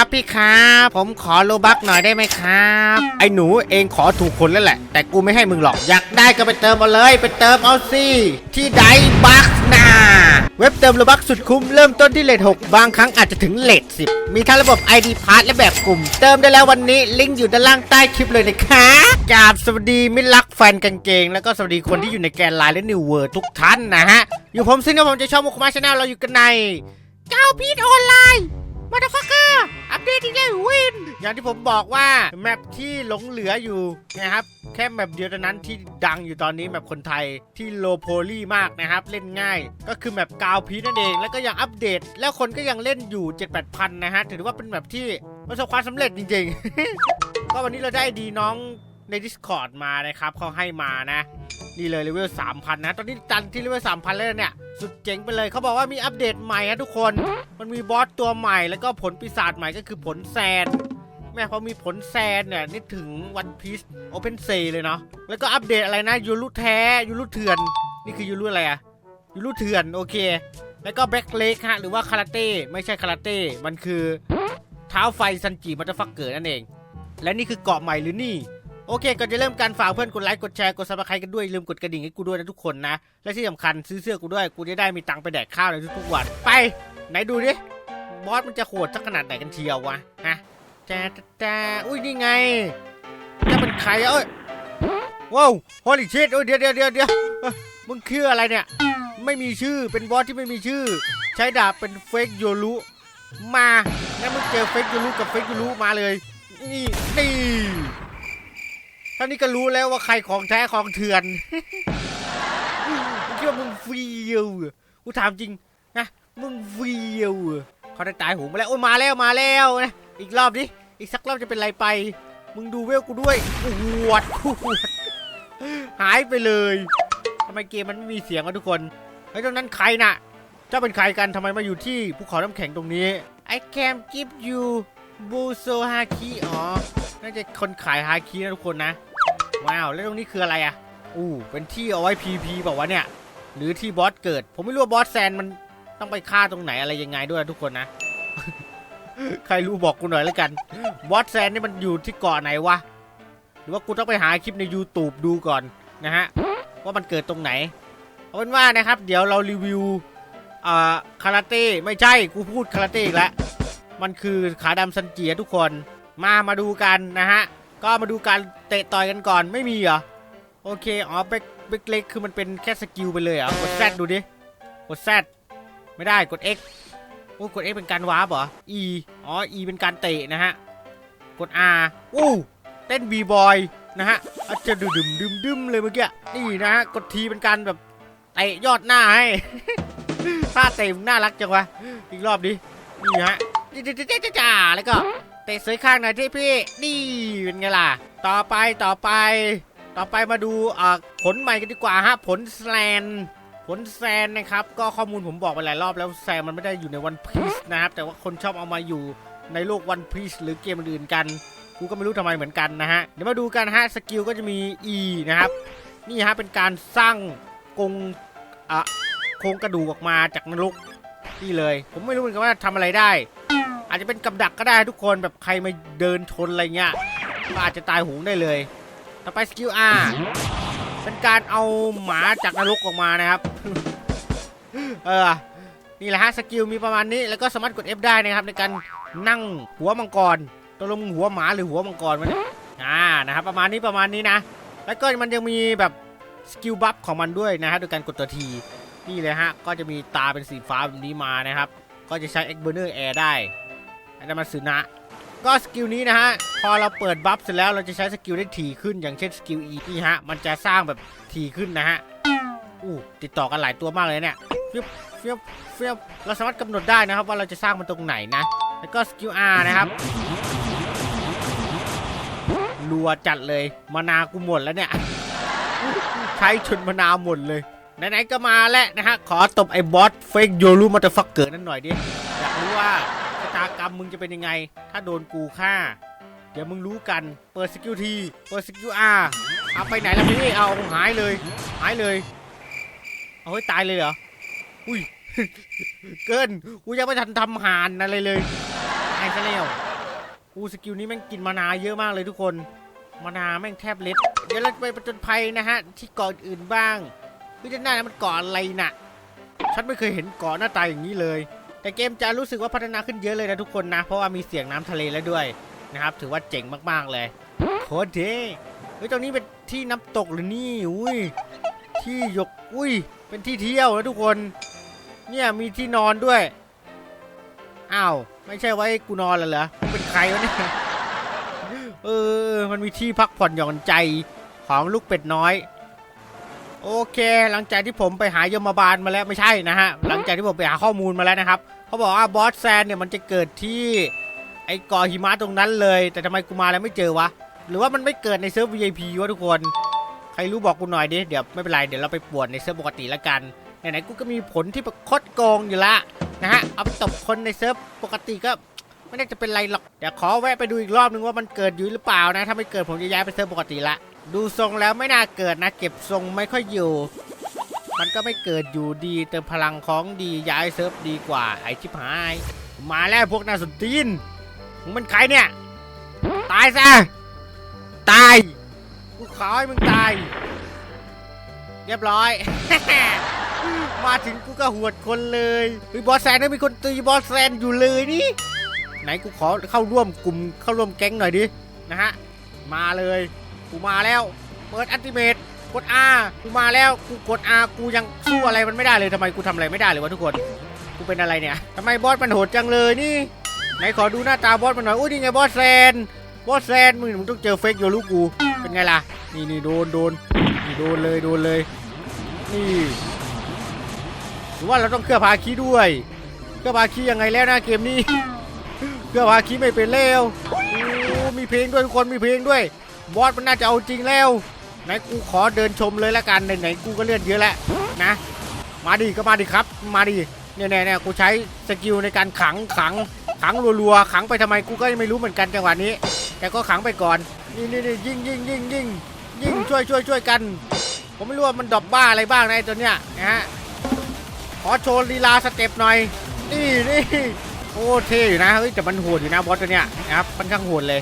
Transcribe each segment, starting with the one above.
พี่ครับพี่ครับ ผมขอโลบักหน่อยได้ไหมครับ ไอ้หนูเองขอถูกคนแล้วแหละ แต่กูไม่ให้มึงหรอก อยากได้ก็ไปเติมเอาเลย ไปเติมเอาสิ ที่ไดบักนาเว็บเติมโลบักสุดคุ้มเริ่มต้นที่เลท6บางครั้งอาจจะถึงเลท10มีทั้งระบบ ID p a s s และแบบกลุ่ม เติมได้แล้ววันนี้ลิงก์อยู่ด้านล่างใต้คลิปเลยนะคะกราบสวัสดีมิตรรักแฟนกางเกง แล้วก็สวัสดีคนที่อยู่ในแกนไลน์และนิวเวิร์ทุกท่านนะฮะอยู่ผมซิงกับผมจะชอบมุกมาชาแนลเราอยู่กันในเจ้าพีทออนไลน์ มาดฟักเกอร์อัปเดตอีกแล้ววิน อย่างที่ผมบอกว่า แมปที่หลงเหลืออยู่นะครับ แค่แมปเดียวเท่านั้นที่ดังอยู่ตอนนี้แมปคนไทยที่โลโพลี่มากนะครับ เล่นง่าย ก็คือแมปกาวพีนั่นเอง แล้วก็ยังอัปเดต แล้วคนก็ยังเล่นอยู่ 7 8พันนะฮะ ถือว่าเป็นแมปที่ประสบความสำเร็จจริงๆ ก็วันนี้เราได้ดีน้อง ใน Discord มานะครับเขาให้มานะ นี่เลยเลเวล3,000 นะ ตอนนี้ตันที่เลเวล3,000 แล้วเนี่ย สุดเจ๋งไปเลยเขาบอกว่ามีอัปเดตใหม่นะทุกคน มันมีบอสตัวใหม่แล้วก็ผลปีศาจใหม่ก็คือผลแซนแม่พอมีผลแซนเนี่ยนี่ถึงวันพีซโอเพนเซเลยเนาะแล้วก็อัปเดตอะไรนะยูรุแท้ยูรุเถื่อน นี่คือยูรุอะไรอะยูรุเถื่อนโอเค แล้วก็แบ็คเล็กฮะหรือว่าคาราเต้ไม่ใช่คาราเต้มันคือเท้าไฟซันจิมัตเตอร์ฟักเกิดนั่นเอง และนี่คือเกาะใหม่หรือนี่ โอเคก่อนจะเริ่มการฝากเพื่อนกดไลค์กดแชร์กดซับสไครต์กันด้วยลืมกดกระดิ่งให้กูด้วยนะทุกคนนะ และที่สำคัญซื้อเสื้อกูด้วยกูจะได้มีตังค์ไปแดกข้าวในทุกๆวันไปไหนดูดิบอสมันจะโหดสักขนาดไหนกันเชียววะฮะแต่แต่อุ้ยนี่ไงจะเป็นใครเอ้ยว้าวฮอลลีชิตโอ้ยเดี๋ยวเดี๋ยวเดี๋ยวเดี๋ยวมึงคืออะไรเนี่ย ไม่มีชื่อเป็นบอสที่ไม่มีชื่อ ใช้ดาบเป็นเฟกโยรุมางั้นมึงเจอเฟกโยรุกับเฟกโยรุมาเลยนี่นี่ ท่านี้ก็รู้แล้วว่าใครของแท้ของเถื่อนมึงคิดว่ามึงเฟียวเหรอกูถามจริงนะมึงเฟียวเหรอเขาได้ตายหูมาแล้วโอ้ยมาแล้วมาแล้วนะอีกรอบดิอีกสักรอบจะเป็นไรไป มึงดูเวลกูด้วยหวดหวดหายไปเลยทำไมเกมมันไม่มีเสียงวะทุกคนไอ้ตรงนั้นใครน่ะเจ้าเป็นใครกันทำไมมาอยู่ที่ภูเขาน้ำแข็งตรงนี้ I can give you บูโซฮาคิอ๋อ น่าจะคนขายฮาคินะทุกคนนะ ว้าว แล้วตรงนี้คืออะไรอะอู้เป็นที่เอาไว้ PVP บอกว่าวะเนี่ย หรือที่บอสเกิด ผมไม่รู้ว่าบอสแซนมันต้องไปฆ่าตรงไหนอะไรยังไงด้วยทุกคนนะ ใครรู้บอกกูหน่อยแล้วกัน บอสแซนนี่มันอยู่ที่เกาะไหนวะ หรือว่ากูต้องไปหาคลิปใน YouTube ดูก่อนนะฮะ ว่ามันเกิดตรงไหน เอาเป็นว่านะครับ เดี๋ยวเรารีวิวอ่าคาราเต้ไม่ใช่กูพูดคาราเต้อีกแล้วมันคือขาดำซันเจียทุกคนมามาดูกันนะฮะ ก็มาดูการเตะต่อยกันก่อนไม่มีเหรอ โอเค อ๋อเบกเบกเล็กคือมันเป็นแค่สกิลไปเลยเหรอะกด Z ดูดิ กด Z ไม่ได้กด X โอ้กด X เป็นการวาร์ปเหรอ E อ๋อ E เป็นการเตะนะฮะ กด R อู้เต้นบีบอยนะฮะอาจจะดึมดึมดึมดึมเลยเมื่อกี้ นี่นะฮะ กดทีเป็นการแบบเตะยอดหน้าให้ท่าเตะมึงน่ารักจังวะ อีกรอบดิ นี่ฮะจ้าจ้าจ้าจ้าแล้วก็ เตะเสยข้างหน่อยที่พี่นี่เป็นไงล่ะ ต่อไปต่อไป ต่อไปมาดูเอ่อผลใหม่กันดีกว่าฮะผลแซนผลแซนนะครับ ก็ข้อมูลผมบอกไปหลายรอบแล้วแซนมันไม่ได้อยู่ในวันพีซนะครับแต่ว่าคนชอบเอามาอยู่ในโลกวันพีซหรือเกมอื่นกันกูก็ไม่รู้ทำไมเหมือนกันนะฮะเดี๋ยวมาดูกันฮะสกิลก็จะมี E นะครับนี่ฮะเป็นการสร้างกงอะโครงกระดูกออกมาจากนรกนี่เลย ผมไม่รู้เหมือนกันว่าทำอะไรได้ อาจจะเป็นกับดักก็ได้ทุกคนแบบใครมาเดินชนอะไรเงี้ยก็อาจจะตายหูได้เลย ต่อไปสกิล R เป็นการเอาหมาจากนรกออกมานะครับ เออ นี่แหละฮะสกิลมีประมาณนี้แล้วก็สามารถกด F ได้นะครับ ในการนั่งหัวมังกรตกลงหัวหมาหรือหัวมังกรวะเนี่ยอ่านะครับประมาณนี้ประมาณนี้นะ แล้วก็มันยังมีแบบสกิลบัฟของมันด้วยนะฮะโดยการกดตัวทีนี่เลยฮะก็จะมีตาเป็นสีฟ้าแบบนี้มานะครับ ก็จะใช้ e x b u r n e r Air ได้ อันนั้นมันสึนะ ก็สกิลนี้นะฮะ พอเราเปิดบัฟเสร็จแล้วเราจะใช้สกิลได้ถี่ขึ้น อย่างเช่นสกิล E นี่ฮะ มันจะสร้างแบบถี่ขึ้นนะฮะ อู้ติดต่อกันหลายตัวมากเลยเนี่ยเฟียบเฟียบเฟียบเราสามารถกำหนดได้นะครับ ว่าเราจะสร้างมันตรงไหนนะ แล้วก็สกิล R นะครับรัวจัดเลยมานากูหมดแล้วเนี่ย ใช้ชนมะนาวหมดเลย ไหนๆก็มาแล้วนะฮะ ขอตบไอ้บอสเฟกโยรูมาตฟักเกิดนั่นหน่อยดิ อยากรู้ว่า ตากรรมมึงจะเป็นยังไง ถ้าโดนกูฆ่า เดี๋ยวมึงรู้กัน เปิดสกิลที เปิดสกิลอาร์เอาไปไหนล่ะพี่เอาหายเลย หายเลย เอาให้ยตายเลยเหรอ อุ้ย เกิน กูยังไม่ทันทำหานอะไรเลยหายซะแล้วอูสกิลนี้แม่งกินมานาเยอะมากเลยทุกคน มานาแม่งแทบเล็ด เดี๋ยวเราไปประจนภัยนะฮะ ที่เกาะอื่นบ้างพี่ด้านหน้ามันเกาะอะไรน่ะ ฉันไม่เคยเห็นเกาะหน้าตาอย่างนี้เลย แต่เกมจะรู้สึกว่าพัฒนาขึ้นเยอะเลยนะทุกคนนะ เพราะว่ามีเสียงน้ำทะเลแล้วด้วยนะครับ ถือว่าเจ๋งมากๆเลยโคตรเท่เฮ้ยตรงนี้เป็นที่น้ำตกหรือนี่อุ้ยที่หยกอุ้ย เป็นที่เที่ยวนะทุกคน เนี่ยมีที่นอนด้วยอ้าวไม่ใช่ไว้กูนอนแล้วเหรอมึงเป็นใครวะเนี่ยเออ มันมีที่พักผ่อนหย่อนใจของลูกเป็ดน้อย โอเค หลังจากที่ผมไปหายมบาลมาแล้วไม่ใช่นะฮะ หลังจากที่ผมไปหาข้อมูลมาแล้วนะครับเขาบอกว่าบอสแซนเนี่ยมันจะเกิดที่ไอ้กาะหิมะตรงนั้นเลย แต่ทำไมกูมาแล้วไม่เจอวะ หรือว่ามันไม่เกิดในเซิร์ฟ VIP วะทุกคน ใครรู้บอกกูหน่อยดิ เดี๋ยวไม่เป็นไร เดี๋ยวเราไปปวนในเซิร์ฟปกติละกัน ไหนๆกูก็มีผลที่โคตรโกงอยู่ละนะฮะ เอาไปตบคนในเซิร์ฟปกติก็ไม่น่าจะเป็นไรหรอก เดี๋ยวขอแวะไปดูอีกรอบนึงว่ามันเกิดอยู่หรือเปล่านะ ถ้าไม่เกิดผมจะย้ายไปเซิร์ฟปกติละ ดูทรงแล้วไม่น่าเกิดนะ เก็บทรงไม่ค่อยอยู่ มันก็ไม่เกิดอยู่ดีเติมพลังของดีย้ายเซิร์ฟดีกว่าไอชิบหาย มาแล้วพวกนาสนตีนมึงเป็นใครเนี่ย ตายซะ ตาย กูขอให้มึงตาย เรียบร้อย มาถึงกูก็หวดคนเลยเฮ้ยบอสแซนนะมีคนตีบอสแซนอยู่เลยนี่ ไหนกูขอเข้าร่วมกลุ่มเข้าร่วมแก๊งหน่อยดินะฮะ มาเลย กูมาแล้ว เปิดอัติเมตกด R กูมาแล้วกูกด R กูยังสู้อะไรมันไม่ได้เลยทำไมกูทำอะไรไม่ได้เลยวะทุกคน กูเป็นอะไรเนี่ยทำไมบอสมันโหดจังเลยนี่ไหนขอดูหน้าตาบอสมันหน่อยอุ้ยนี่ไงบอสแซนบอสแซนมึงมึงต้องเจอเฟกโยลูกกูเป็นไงล่ะนี่นี่โดนโดนนี่โดนเลยโดนเลยนี่หรือว่าเราต้องเคลือบพาคีด้วยเคลือบพาคียังไงแล้วนะเกมนี้เคลือบพาคีไม่เป็นแล้วโอ้มีเพลงด้วยทุกคนมีเพลงด้วย บอสมันน่าจะเอาจริงแล้วไหนกูขอเดินชมเลยละกันไหนๆกูก็เลือดเยอะแล้วนะ มาดิก็มาดิครับ มาดิเนี่ยเนี่ยเน่กูใช้สกิลในการขังขังขังรัวๆขังไปทำไมกูก็ไม่รู้เหมือนกันจังหวะนี้ แต่ก็ขังไปก่อนนี่นี่นี่ยิงยิงยิงยิงยิงช่วยช่วยช่วยกัน ผมไม่รู้ว่ามันดอปบ้าอะไรบ้างนะไอ้ตัวเนี้ยนะฮะขอโชว์ลีลาสเต็ปหน่อยนี่นี่โอ้เท่อยู่นะเฮ้ยแต่มันโหดอยู่นะบอสตัวเนี้ยนะครับค่อนข้างโหดเลย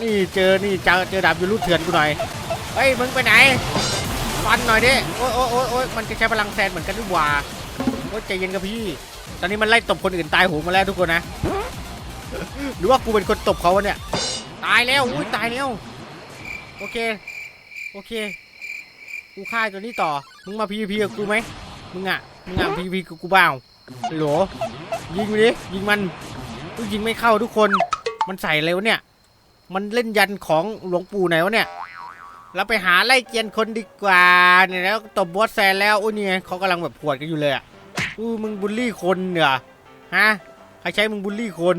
นี่เจอ นี่เจอเจอดาบยูรุเถื่อนกูหน่อย เฮ้ย มึงไปไหน ฟันหน่อยดิ โอ้ยโอ้ยโอ้ยโอ้ยมันจะใช้พลังแซนเหมือนกันด้วยว่าโอ้ยใจเย็นกับพี่ ตอนนี้มันไล่ตบคนอื่นตายโหงมาแล้วทุกคนนะ หรือว่ากูเป็นคนตบเขาวะเนี่ย ตายแล้วอุ้ยตายแล้ว โอเค โอเค กูฆ่าตัวนี้ต่อ มึงมาพีพีกับกูไหมมึงอะ มึงอะพีพีกับกูเปล่าฮัลโหลยิงมันดิ ยิงมันกูยิงไม่เข้าทุกคน มันใส่อะไรวเนี่ย มันเล่นยันของหลวงปู่ไหนวะเนี่ย เราไปหาไล่เกียนคนดีกว่าเนี่ยแล้วตบบอสแซนแล้วอุ้ยนี่ไงเขากำลังแบบปวดกันอยู่เลยอะอู้มึงบูลลี่คนเหรอฮะใครใช้มึงบูลลี่คน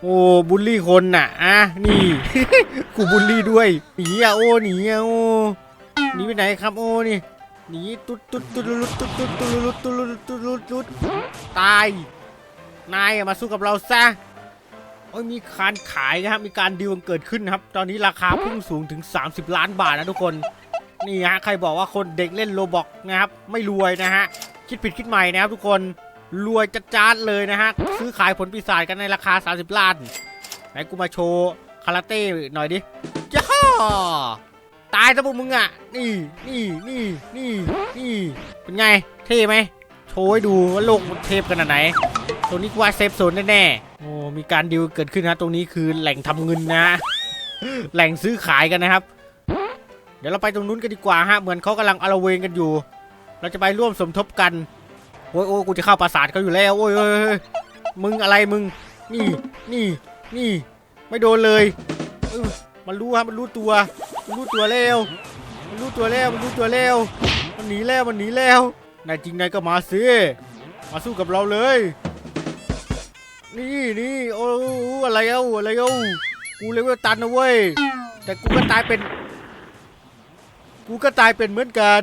โอ้บูลลี่คนน่ะอะนี่กูบูลลี่ด้วยหนีอะโอ้หนีอะโอ้หนีไปไหนครับโอ้นี่หนีตุ๊ดตุ๊ดตุ๊ดลุดตุ๊ดตุ๊ดตุ๊ดลุดตุ๊ดลุดตุ๊ดลุดตุ๊ดตายนายมาสู้กับเราซะ โอ้ยมีการขายนะครับมีการดีลเกิดขึ้นนะครับ ตอนนี้ราคาพุ่งสูงถึง 30 ล้านบาทนะทุกคนนี่ฮะใครบอกว่าคนเด็กเล่นโลบอกนะครับ ไม่รวยนะฮะคิดผิดคิดใหม่นะครับทุกคนรวยจัดจ้านเลยนะฮะซื้อขายผลปีศาจกันในราคา 30 ล้านไหนกูมาโชว์คาราเต้หน่อยดิจ้าตายซะพวกมึงอะ นี่นี่นี่นี่นี่เป็นไง เท่ไหมโชว์ให้ดูว่าโลกมันเทพขนาดไหนตรงนี้กูว่าเซฟโซนแน่ๆ โอ้ มีการดีลเกิดขึ้นนะตรงนี้คือแหล่งทำเงินนะ แหล่งซื้อขายกันนะครับ เดี๋ยวเราไปตรงนู้นกันดีกว่าฮะ เหมือนเขากำลังอลเวงกันอยู่ เราจะไปร่วมสมทบกัน โอ้ยโอ้กูจะเข้าปราสาทเขาอยู่แล้ว โอ้ยโอ้ยมึงอะไรมึง นี่ นี่ นี่ ไม่โดนเลย มันรู้ฮะมันรู้ตัว มันรู้ตัวแล้ว มันรู้ตัวแล้ว มันรู้ตัวแล้ว มันหนีแล้ว มันหนีแล้วนายจริงนายก็มาสิ มาสู้กับเราเลย นี่นี่โอ้อะไรเอ้าอะไรเอ้ากูเลเวลตันนะเว้ยแต่กูก็ตายเป็น กูก็ตายเป็นเหมือนกัน